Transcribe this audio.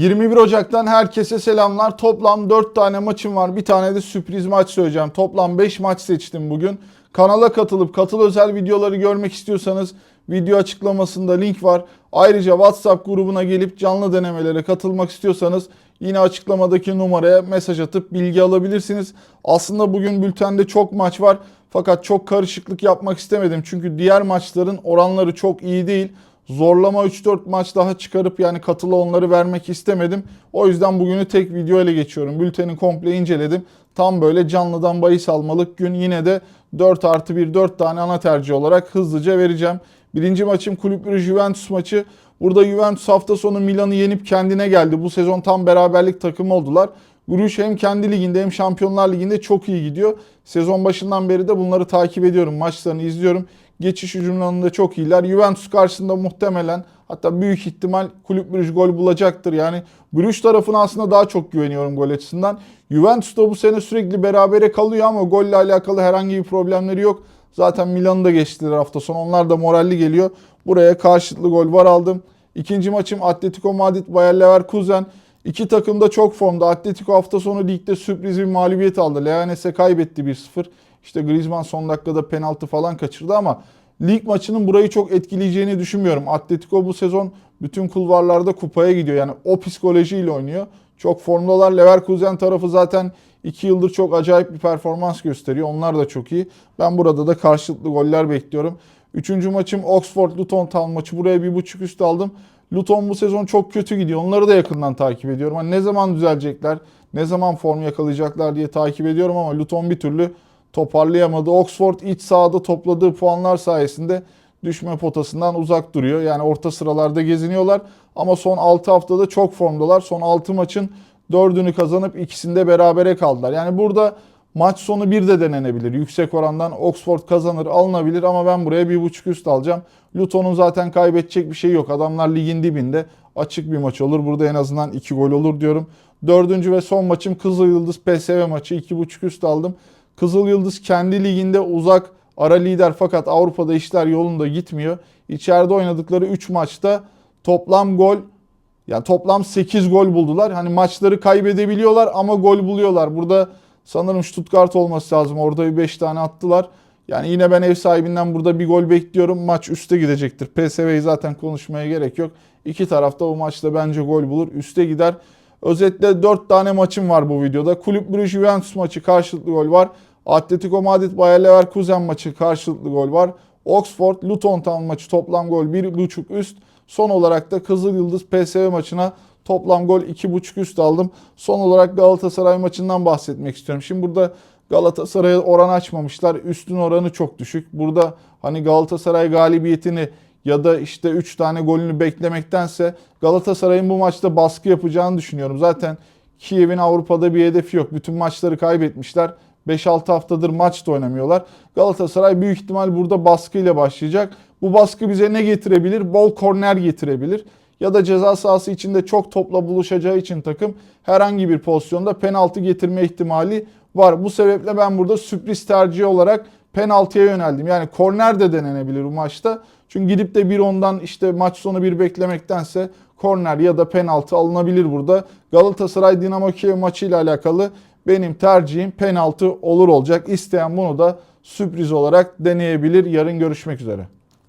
21 Ocak'tan herkese selamlar. Toplam 4 tane maçım var. Bir tane de sürpriz maç söyleyeceğim. Toplam 5 maç seçtim bugün. Kanala katılıp katıl özel videoları görmek istiyorsanız video açıklamasında link var. Ayrıca WhatsApp grubuna gelip canlı denemelere katılmak istiyorsanız yine açıklamadaki numaraya mesaj atıp bilgi alabilirsiniz. Aslında bugün bültende çok maç var. Fakat çok karışıklık yapmak istemedim. Çünkü diğer maçların oranları çok iyi değil zorlama 3-4 maç daha çıkarıp yani katılı onları vermek istemedim. O yüzden bugünü tek video ile geçiyorum. Bülteni komple inceledim. Tam böyle canlıdan bahis almalık gün yine de 4 artı 1 4 tane ana tercih olarak hızlıca vereceğim. Birinci maçım Kulüp Brugge Juventus maçı. Burada Juventus hafta sonu Milan'ı yenip kendine geldi. Bu sezon tam beraberlik takımı oldular. Bruges hem kendi liginde hem Şampiyonlar Ligi'nde çok iyi gidiyor. Sezon başından beri de bunları takip ediyorum. Maçlarını izliyorum. Geçiş hücumlarında çok iyiler. Juventus karşısında muhtemelen hatta büyük ihtimal Kulüp Brugge gol bulacaktır. Yani Bruges tarafına aslında daha çok güveniyorum gol açısından. Juventus da bu sene sürekli berabere kalıyor ama golle alakalı herhangi bir problemleri yok. Zaten Milan'ı da geçtiler hafta sonu. Onlar da moralli geliyor. Buraya karşılıklı gol var aldım. İkinci maçım Atletico Madrid Bayer Leverkusen. İki takım da çok formda. Atletico hafta sonu ligde sürpriz bir mağlubiyet aldı. Leganes'e kaybetti 1-0. İşte Griezmann son dakikada penaltı falan kaçırdı ama lig maçının burayı çok etkileyeceğini düşünmüyorum. Atletico bu sezon bütün kulvarlarda kupaya gidiyor. Yani o psikolojiyle oynuyor. Çok formdalar. Leverkusen tarafı zaten 2 yıldır çok acayip bir performans gösteriyor. Onlar da çok iyi. Ben burada da karşılıklı goller bekliyorum. Üçüncü maçım Oxford Luton Town maçı. Buraya bir buçuk üst aldım. Luton bu sezon çok kötü gidiyor. Onları da yakından takip ediyorum. Hani ne zaman düzelecekler, ne zaman form yakalayacaklar diye takip ediyorum ama Luton bir türlü toparlayamadı. Oxford iç sahada topladığı puanlar sayesinde düşme potasından uzak duruyor. Yani orta sıralarda geziniyorlar ama son 6 haftada çok formdalar. Son 6 maçın 4'ünü kazanıp ikisinde berabere kaldılar. Yani burada maç sonu bir de denenebilir. Yüksek orandan Oxford kazanır alınabilir ama ben buraya 1.5 üst alacağım. Luton'un zaten kaybedecek bir şey yok. Adamlar ligin dibinde. Açık bir maç olur. Burada en azından 2 gol olur diyorum. Dördüncü ve son maçım Kızıl Yıldız PSV maçı. 2.5 üst aldım. Kızıl Yıldız kendi liginde uzak ara lider fakat Avrupa'da işler yolunda gitmiyor. İçeride oynadıkları 3 maçta toplam gol yani toplam 8 gol buldular. Hani maçları kaybedebiliyorlar ama gol buluyorlar. Burada sanırım Stuttgart olması lazım. Orada bir 5 tane attılar. Yani yine ben ev sahibinden burada bir gol bekliyorum. Maç üste gidecektir. PSV'yi zaten konuşmaya gerek yok. İki tarafta bu maçta bence gol bulur. Üste gider. Özetle 4 tane maçım var bu videoda. Kulüp Brugge Juventus maçı karşılıklı gol var. Atletico Madrid Bayer Leverkusen maçı karşılıklı gol var. Oxford Luton Town maçı toplam gol 1.5 üst. Son olarak da Kızıl Yıldız PSV maçına toplam gol 2.5 üst aldım. Son olarak Galatasaray maçından bahsetmek istiyorum. Şimdi burada Galatasaray'a oran açmamışlar. Üstün oranı çok düşük. Burada hani Galatasaray galibiyetini ya da işte 3 tane golünü beklemektense Galatasaray'ın bu maçta baskı yapacağını düşünüyorum. Zaten Kiev'in Avrupa'da bir hedefi yok. Bütün maçları kaybetmişler. 5-6 haftadır maç da oynamıyorlar. Galatasaray büyük ihtimal burada baskıyla başlayacak. Bu baskı bize ne getirebilir? Bol korner getirebilir. Ya da ceza sahası içinde çok topla buluşacağı için takım herhangi bir pozisyonda penaltı getirme ihtimali var. Bu sebeple ben burada sürpriz tercihi olarak penaltıya yöneldim. Yani korner de denenebilir bu maçta. Çünkü gidip de bir ondan işte maç sonu bir beklemektense korner ya da penaltı alınabilir burada. Galatasaray Dinamo Kiev maçıyla alakalı benim tercihim penaltı olur olacak. İsteyen bunu da sürpriz olarak deneyebilir. Yarın görüşmek üzere.